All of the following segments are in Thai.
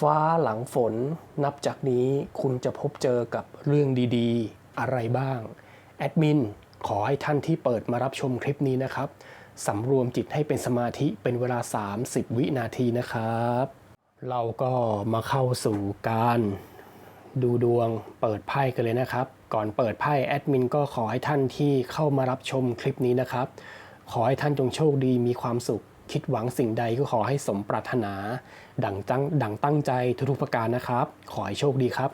ฟ้าหลังฝน นับจากนี้คุณจะพบเจอกับเรื่องดีๆ อะไรบ้าง แอดมินขอให้ท่านที่เปิดมารับชมคลิปนี้นะครับสำรวมจิตให้เป็นสมาธิเป็นเวลา 30 วินาทีนะครับ เราก็มาเข้าสู่การดูดวงเปิดไพ่กันเลยนะครับ ก่อนเปิดไพ่แอดมินก็ขอให้ท่านที่เข้ามารับชมคลิปนี้นะครับ ขอให้ท่านจงโชคดีมีความสุข คิดหวังสิ่งใดก็ขอให้สมปรารถนา ดังตั้งดังตั้งใจทุกๆประการนะครับ ขอให้โชคดีครับ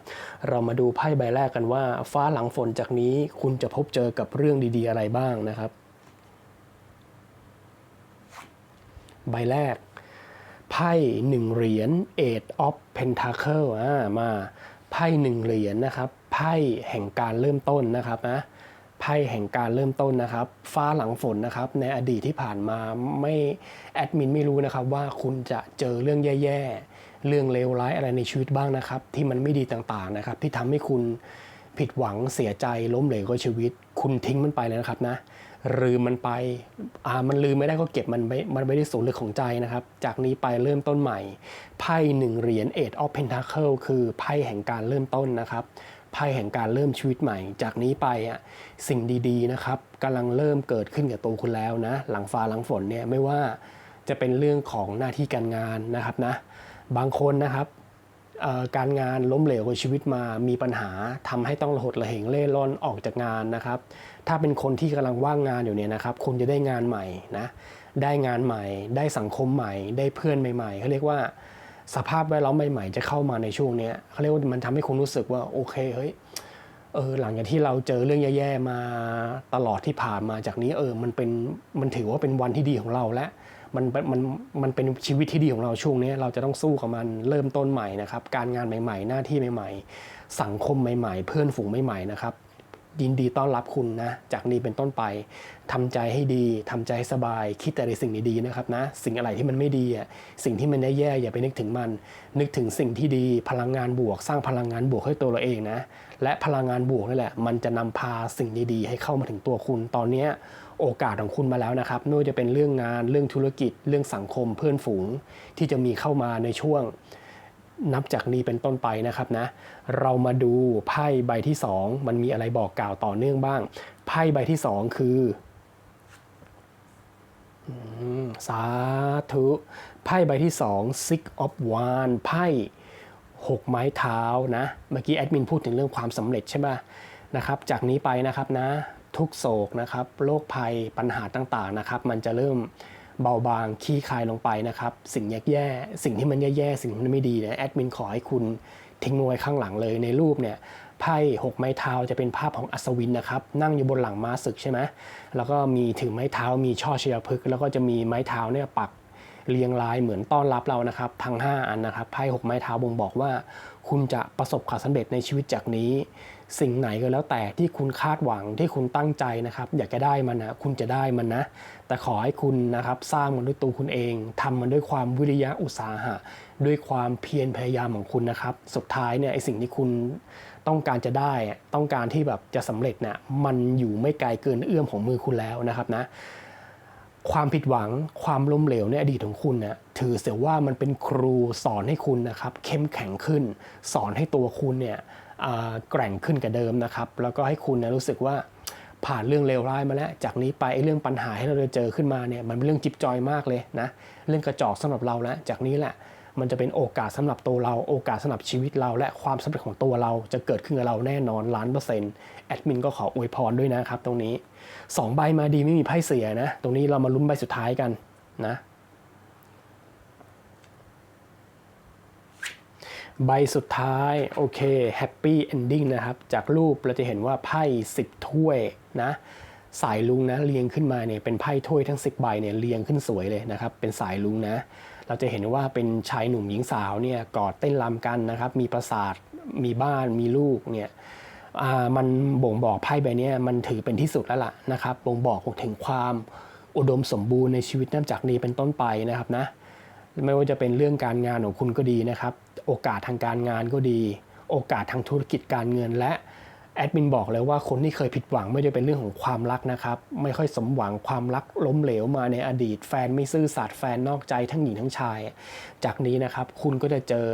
เรามาดูไพ่ใบแรกกันว่า ฟ้าหลังฝนจากนี้คุณจะพบเจอกับเรื่องดีๆ อะไรบ้างนะครับ ใบแรก ไพ่หนึ่งเหรียญ Eight of Pentacle อ่ามาไพ่หนึ่งเหรียญนะครับไพ่แห่งการเริ่มต้นนะครับนะ ไพ่แห่งการเริ่มต้นนะครับ ฟ้าหลังฝนนะครับ ในอดีตที่ผ่านมาไม่แอดมินไม่รู้นะครับว่าคุณจะเจอเรื่องแย่ๆ เรื่องเลวร้ายอะไรในชีวิตบ้างนะครับ ที่มันไม่ดีต่างๆนะครับ ที่ทำให้คุณผิดหวังเสียใจล้มเหลวกับชีวิต คุณทิ้งมันไปเลยนะครับนะลืมมันไปอ่ามันลืมไม่ได้ก็เก็บมันไว้มันไม่ได้สูญลึกของใจนะครับ จากนี้ไปเริ่มต้นใหม่ไพ่หนึ่งเหรียญ Eight of Pentacle คือไพ่แห่งการเริ่มต้นนะครับ ไพ่แห่งการเริ่มชีวิตใหม่ จากนี้ไปอะสิ่งดีๆนะครับกำลังเริ่มเกิดขึ้นกับตัวคุณแล้วนะ หลังฟ้าหลังฝนเนี่ยไม่ว่าจะเป็นเรื่องของหน้าที่การงานนะครับนะบางคนนะครับการงานล้มเหลวกับชีวิตมามีปัญหาทำให้ต้องระหดระเหงเล่ร่อนออกจากงานนะครับ ถ้าเป็นคนที่กำลังว่างงานอยู่เนี่ยนะครับคุณจะได้งานใหม่นะได้งานใหม่ ได้สังคมใหม่ ได้เพื่อนใหม่ๆเขาเรียกว่า สภาพแวดล้อมใหม่ๆ จะเข้ามาในช่วงนี้เขาเรียกว่ามันทำให้คุณรู้สึกว่าโอเคเฮ้ยเออหลังจากที่เราเจอเรื่องแย่ๆมาตลอดที่ผ่านมาจากนี้เออมันเป็นมันถือว่าเป็นวันที่ดีของเราและมันมันมันเป็นชีวิตที่ดีของเราช่วงนี้ เราจะต้องสู้กับมันเริ่มต้นใหม่นะครับ การงานใหม่ ๆ หน้าที่ใหม่ ๆ สังคมใหม่ ๆ เพื่อนฝูงใหม่ ๆ นะครับ ยินดีต้อนรับคุณนะ จากนี้เป็นต้นไปทำใจให้ดีทำใจให้สบาย คิดแต่ในสิ่งดีๆนะครับนะ สิ่งอะไรที่มันไม่ดีอะสิ่งที่มันแย่ๆอย่าไปนึกถึงมัน นึกถึงสิ่งที่ดี พลังงานบวก สร้างพลังงานบวกให้ตัวเราเองนะ และพลังงานบวกนี่แหละ มันจะนำพาสิ่งดีๆ ให้เข้ามาถึงตัวคุณ ตอนนี้โอกาสของคุณมาแล้วนะครับไม่ว่าจะเป็นเรื่องงาน เรื่องธุรกิจ เรื่องสังคม เพื่อนฝูง ที่จะมีเข้ามาในช่วง นับจากนี้เป็นต้นไปนะครับนะ เรามาดูไพ่ใบที่ 2 มันมีอะไรบอกกล่าวต่อเนื่องบ้าง ไพ่ใบที่ 2 คือสาธุไพ่ใบที่2 Six of Wands ไพ่6 ไม้เท้านะ เมื่อกี้แอดมินพูดถึงเรื่องความสำเร็จใช่ไหมนะครับ จากนี้ไปนะครับนะ ทุกโศกนะครับ โรคภัยปัญหาต่างๆนะครับ มันจะเริ่ม เบาบางขี้คายลงไปนะครับ สิ่งแย่ๆสิ่งที่มันแย่ๆสิ่งที่มันไม่ดีเนี่ยแอดมินขอให้คุณทิ้งมวยข้างหลังเลยในรูปเนี่ยไพ่หกไม้เท้าจะเป็นภาพของอัศวินนะครับ นั่งอยู่บนหลังม้าศึกใช่ไหมแล้วก็มีถือไม้เท้ามีช่อเชยพฤกษ์แล้วก็จะมีไม้เท้าเนี่ยปัก เรียงรายเหมือนต้อนรับเรานะครับ ทั้ง 5 อันนะครับไพ่หกไม้เท้าบ่งบอกว่า คุณจะประสบความสำเร็จในชีวิตจากนี้ สิ่งไหนก็แล้วแต่ที่คุณคาดหวังที่คุณตั้งใจนะครับ อยากจะได้มันนะคุณจะได้มันนะ แต่ขอให้คุณนะครับสร้างมันด้วยตัวคุณเองทำมันด้วยความวิริยะอุตสาหะ ด้วยความเพียรพยายามของคุณนะครับ สุดท้ายเนี่ยไอสิ่งที่คุณต้องการจะได้ต้องการที่แบบจะสำเร็จเนี่ยมันอยู่ไม่ไกลเกินเอื้อมของมือคุณแล้วนะครับนะ ความผิดหวังความล้มเหลวในอดีตของคุณนะถือเสียว่ามันเป็นครูสอนให้คุณนะครับเข้มแข็งขึ้น สอนให้ตัวคุณเนี่ยแกร่งขึ้นกับเดิมนะครับ แล้วก็ให้คุณนะรู้สึกว่าผ่านเรื่องเลวร้ายมาแล้ว จากนี้ไปไอ้เรื่องปัญหาที่เราจะเจอขึ้นมาเนี่ยมันเป็นเรื่องจิบจอยมากเลยนะ เรื่องกระจอกสำหรับเราแล้ว จากนี้แหละ มันจะเป็นโอกาสสำหรับตัวเราโอกาสสำหรับชีวิตเรา และความสำเร็จของตัวเราจะเกิดขึ้นกับเราแน่นอนล้านเปอร์เซ็นต์แอดมินก็ขออวยพรด้วยนะครับตรงนี้สองใบมาดีไม่มีไพ่เสียนะ ตรงนี้เรามาลุ้นใบสุดท้ายกันนะใบสุดท้าย โอเคแฮปปี้เอนดิ้งนะครับ จากรูปเราจะเห็นว่าไพ่สิบถ้วยนะ สายลุงนะเรียงขึ้นมาเนี่ยเป็นไพ่ถ้วยทั้ง 10 ใบเนี่ยเรียงขึ้นสวยเลยนะครับ เป็นสายลุงนะ เราจะเห็นว่าเป็นชายหนุ่มหญิงสาวเนี่ยกอดเต้นรำกันนะครับ มีปราสาทมีบ้านมีลูกเนี่ยอ่ามันบ่งบอกไพ่ใบนี้มันถือเป็นที่สุดแล้วล่ะนะครับ บ่งบอกถึงความอุดมสมบูรณ์ในชีวิตนับจากนี้เป็นต้นไปนะครับนะไม่ว่าจะเป็นเรื่องการงานของคุณก็ดีนะครับ โอกาสทางการงานก็ดี โอกาสทางธุรกิจการเงินและ แอดมินบอกเลยว่าคนที่เคยผิดหวังไม่ว่าจะเป็นเรื่องของความรักนะครับ ไม่ค่อยสมหวังความรักล้มเหลวมาในอดีต แฟนไม่ซื่อสัตย์แฟนนอกใจทั้งหญิงทั้งชาย จากนี้นะครับคุณก็จะเจอ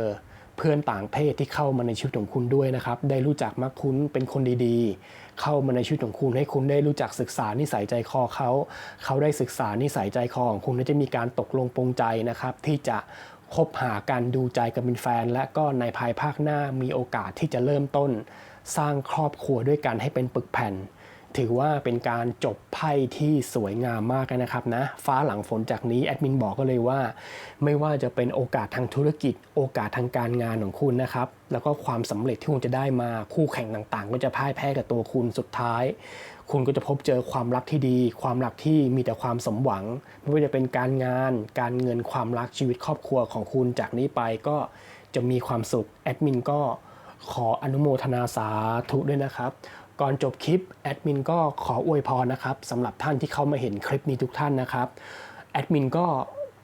เพื่อนต่างเพศที่เข้ามาในชีวิตของคุณด้วยนะครับ ได้รู้จักมักคุ้นเป็นคนดีๆ เข้ามาในชีวิตของคุณให้คุณได้รู้จักศึกษานิสัยใจคอเขา เขาได้ศึกษานิสัยใจคอของคุณและจะมีการตกลงปรงใจนะครับ ที่จะคบหากันดูใจกันเป็นแฟน และก็ในภายภาคหน้ามีโอกาสที่จะเริ่มต้น สร้างครอบครัวด้วยกันให้เป็นปึกแผ่น ถือว่าเป็นการจบไพ่ที่สวยงามมากนะครับนะ ฟ้าหลังฝนจากนี้แอดมินบอกก็เลยว่า ไม่ว่าจะเป็นโอกาสทางธุรกิจ โอกาสทางการงานของคุณนะครับ แล้วก็ความสำเร็จที่คุณจะได้มาคู่แข่งต่างๆ ก็จะพ่ายแพ้กับตัวคุณสุดท้าย คุณก็จะพบเจอความรักที่ดี ความรักที่มีแต่ความสมหวัง ไม่ว่าจะเป็นการงาน การเงินความรักชีวิตครอบครัวของคุณจากนี้ไปก็จะมีความสุขแอดมินก็ ขออนุโมทนาสาธุด้วยนะครับ ก่อนจบคลิปแอดมินก็ขออวยพรนะครับสำหรับท่านที่เข้ามาเห็นคลิปนี้ทุกท่านนะครับแอดมินก็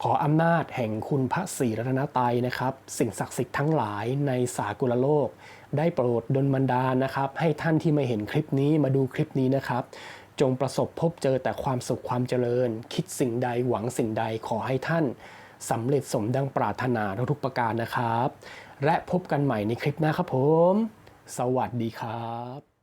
ขออำนาจแห่งคุณพระศรีรัตนตรัยนะครับ สิ่งศักดิ์สิทธิ์ทั้งหลายในสากลโลก ได้โปรดดลบันดาลนะครับ ให้ท่านที่มาเห็นคลิปนี้มาดูคลิปนี้นะครับ จงประสบพบเจอแต่ความสุขความเจริญ คิดสิ่งใดหวังสิ่งใดขอให้ท่านสำเร็จสมดังปรารถนาทุกประการนะครับ และพบกันใหม่ในคลิปหน้าครับผม สวัสดีครับ